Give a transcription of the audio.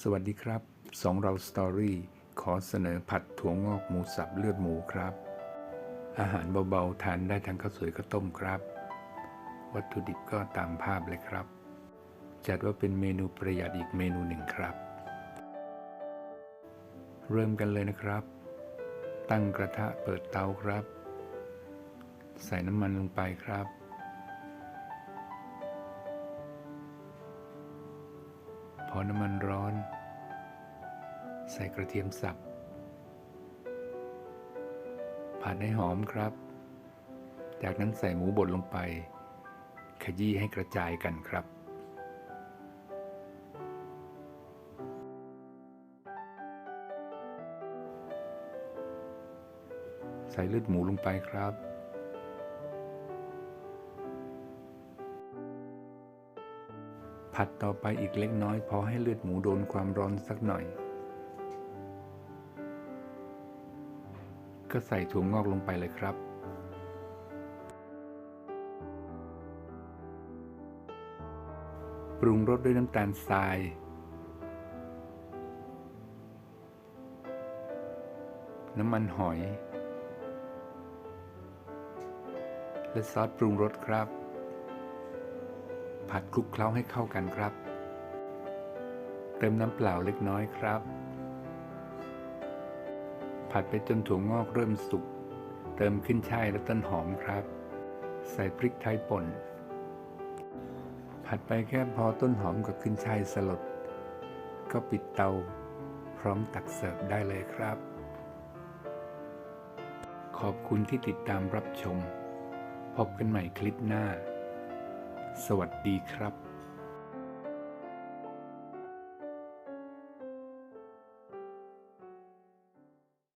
สวัสดีครับสองเราสตอรี่ขอเสนอผัดถั่วงอกหมูสับเลือดหมูครับ อาหารเบาๆ ทานได้ทั้งข้าวสวยข้าวต้มครับ วัตถุดิบก็ตามภาพเลยครับ จัดว่าเป็นเมนูประหยัดอีกเมนูหนึ่งครับ เริ่มกันเลยนะครับ ตั้งกระทะเปิดเตาครับ ใส่น้ำมันลงไปครับ พอน้ำมันร้อน ใส่กระเทียมสับ ผัดให้หอมครับ จากนั้นใส่หมูบดลงไป ขยี้ให้กระจายกันครับใส่เลือดหมูลงไปครับ ผัดต่อไปอีกเล็กน้อยพอให้เลือดหมูโดนความร้อนสักหน่อย ก็ใส่ถั่วงอกลงไปเลยครับ ปรุงรสด้วยน้ำตาลทราย น้ำมันหอย และซอสปรุงรสครับ ผัดคลุกเคล้าให้เข้ากันครับ เติมน้ำเปล่าเล็กน้อยครับ ผัดไปจนถั่วงอกเริ่มสุก เติมขึ้นช่ายและต้นหอมครับ ใส่พริกไทยป่น ผัดไปแค่พอต้นหอมกับขึ้นช่ายสลด ก็ปิดเตา พร้อมตักเสิร์ฟได้เลยครับ ขอบคุณที่ติดตามรับชม พบกันใหม่คลิปหน้า สวัสดีครับ